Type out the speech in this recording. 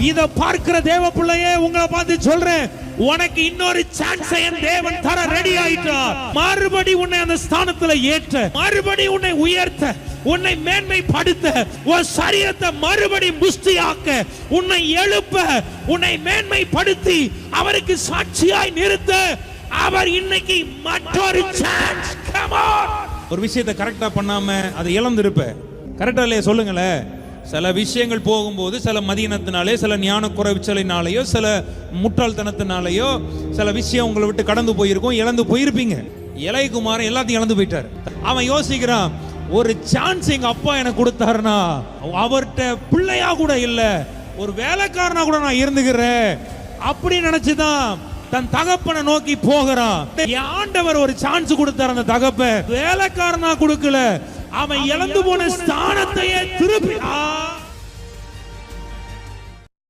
இத பார்க்கிற தேவ பிள்ளையே உங்களை பார்த்து சொல்றேன். உனக்கு இன்னொரு சான்ஸ் என் தேவன் தர ரெடி ஆயிட்டார் மறுபடி உன்னை அந்த ஸ்தானத்துல ஏற்ற. மறுபடி உன்னை உயர்த்த. உன்னை மேன்மைப்படுத்த. உன் சரீரத்தை மறுபடி புஷ்டியாக்க உன்னை எழுப்ப. உன்னை மேன்மைப்படுத்தி அவருக்கு சாட்சியாய் நிறுத்த. அவர் இன்னைக்கு மற்றொரு சான்ஸ் ஒரு விஷயத்தை கரெக்டா பண்ணாம அதை இழந்திருப்ப. கரெக்டா இல்லையா? சொல்லுங்களேன். சில விஷயங்கள் போகும்போது சில மதியினத்தினாலே சில ஞான குறைச்சலினாலேயோ சில முட்டாள்தனத்தினாலேயோ சில விஷயம் உங்களை விட்டு கடந்து போயிருக்கும் இழந்து போயிருப்பீங்க. இளையகுமாரன் எல்லாத்தையும் இழந்து போயிட்டார். அவன் யோசிக்கிறான் ஒரு சான்ஸ் எங்க அப்பா எனக்கு கொடுத்தாருனா அவர்கிட்ட பிள்ளையா கூட இல்லை ஒரு வேலைக்காரனா கூட நான் இருந்துக்கிறேன் அப்படி நினைச்சுதான் தன் தகப்பனை நோக்கி போகிறான். ஆண்டவர் ஒரு சான்ஸ் கொடுத்தார் அந்த தகப்ப வேலைக்காரனா கொடுக்கல அவன் இழந்து போன ஸ்தானத்தையே திருப்பி ஆ